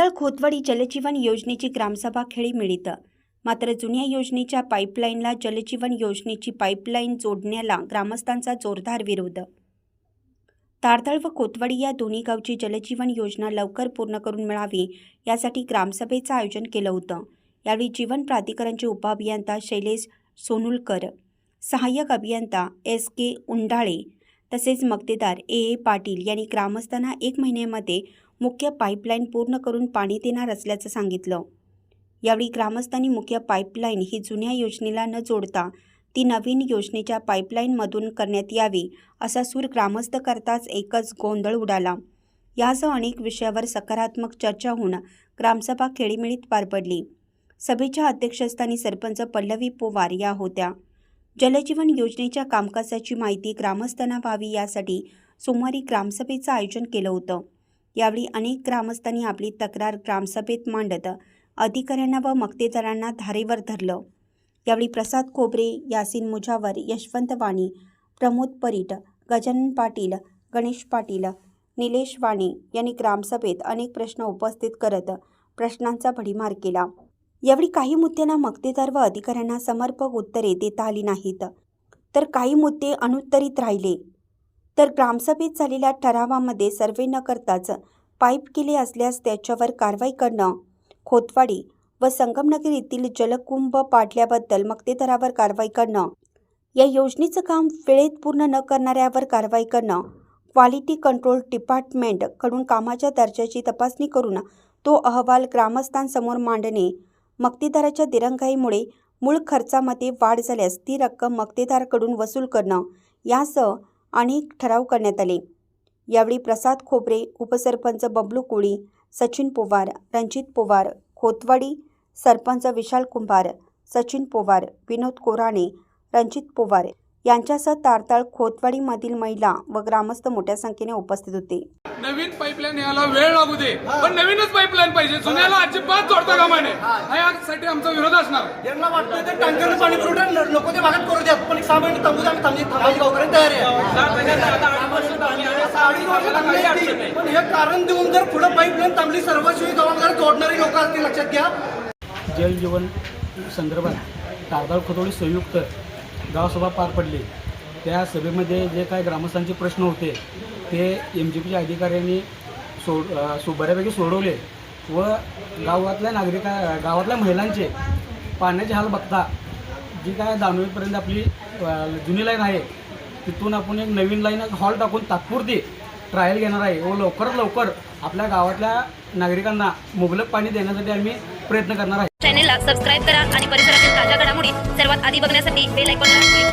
तारताळ खोतवाडी जलजीवन योजनेची ग्रामसभा खेळी मिळित. मात्र जुन्या योजनेच्या पाईपलाईनला जलजीवन योजनेची पाईपलाईन जोडण्याला ग्रामस्थांचा जोरदार विरोध. तारताळ व कोतवाडी या दोन्ही गावची जलजीवन योजना लवकर पूर्ण करून मिळावी यासाठी ग्रामसभेचं आयोजन केलं होतं. यावेळी जीवन प्राधिकरणचे उपअभियंता शैलेश सोनुलकर सहाय्यक अभियंता एस के उंडाळे तसेच मक्तेदार ए ए पाटील यांनी ग्रामस्थांना एक महिन्यामध्ये मुख्य पाईपलाईन पूर्ण करून पाणी देणार असल्याचं सांगितलं. यावेळी ग्रामस्थांनी मुख्य पाईपलाईन ही जुन्या योजनेला न जोडता ती नवीन योजनेच्या पाईपलाईनमधून करण्यात यावी असा सूर ग्रामस्थ करताच एकच गोंधळ उडाला. यासह अनेक विषयावर सकारात्मक चर्चा होऊन ग्रामसभा खेळीमेळीत पार पडली. सभेच्या अध्यक्षस्थानी सरपंच पल्लवी पोवार या होत्या. जलजीवन योजनेच्या कामकाजाची माहिती ग्रामस्थांना व्हावी यासाठी सोमवारी ग्रामसभेचं आयोजन केलं होतं. यावेळी अनेक ग्रामस्थांनी आपली तक्रार ग्रामसभेत मांडत अधिकाऱ्यांना व मक्तेदारांना धारेवर धरलं. यावेळी प्रसाद कोबरे यासिन मुजावर यशवंत वाणी प्रमोद परीट गजानन पाटील गणेश पाटील निलेश वाणी यांनी ग्रामसभेत अनेक प्रश्न उपस्थित करत प्रश्नांचा भडीमार केला. यावेळी काही मुद्द्यांना मक्तेदार व अधिकाऱ्यांना समर्पक उत्तरे देता आली नाहीत. तर काही मुद्दे अनुत्तरित राहिले. तर ग्रामसभेत झालेल्या ठरावामध्ये सर्वे न करताच पाईप केले असल्यास त्याच्यावर कारवाई करणं खोतवाडी व संगमनगर येथील जलकुंभ पाडल्याबद्दल मक्तेदारावर कारवाई करणं या योजनेचं काम वेळेत पूर्ण न करणाऱ्यावर कारवाई करणं क्वालिटी कंट्रोल डिपार्टमेंटकडून कामाच्या दर्जाची तपासणी करून तो अहवाल ग्रामस्थांसमोर मांडणे मक्तेदाराच्या दिरंगाईमुळे मूळ खर्चामध्ये वाढ झाल्यास ती रक्कम मक्तेदाराकडून वसूल करणं यासह अनेक ठराव करण्यात आले. यावेळी प्रसाद खोबरे उपसरपंच बबलू कोळी सचिन पोवार रणजित पोवार खोतवाडी सरपंच विशाल कुंभार सचिन पोवार विनोद कोराणे रणजित पोवार यांच्यासह तारताळ खोतवाडीमधील महिला व ग्रामस्थ मोठ्या संख्येने उपस्थित होते. नवीन पाईपलाईन यायला वेळ लागू दे. पण नवीनच पाईपलाईन पाहिजे. जुन्याला अजिबात जोडता कामा नये. हा यासाठी आमचा विरोध असणार. यांना वाटतं ते टँकरनं पाणी पुरवठा न- नको ते भागात करू द्या पण सहा महिने थांबू द्या. आम्ही थांबली. थांबायची गावकऱ्यांनी तयार आहे. वर्ष थांबली. पण हे कारण देऊन जर पुढे पाईपलाईन थांबली सर्वस्वी गावाला जोडणारी लोक असतील लक्षात घ्या. जल जीवन संदर्भात तारदाळ खोतोडी संयुक्त गावसभा पार पडली. त्या सभेमध्ये जे काय ग्रामस्थांचे प्रश्न होते ते एम जी पीच्या अधिकाऱ्यांनी सोड सो बऱ्यापैकी सोडवले व गावातल्या नागरिका गावातल्या महिलांचे पाण्याचे हाल बघता जी काय दानवेपर्यंत आपली जुनी लाईन आहे तिथून आपण एक नवीन लाईन हॉल टाकून तात्पुरती ट्रायल घेणार आहे. हो, व लवकरात लवकर. आपल्या गावातल्या नागरिकांना मुबलक पाणी देण्यासाठी आम्ही प्रयत्न करणार आहे. चॅनेलला सबस्क्राईब करा आणि परिसरातील ताज्या घडामोडी सर्वात आधी बघण्यासाठी बेल आयकॉनला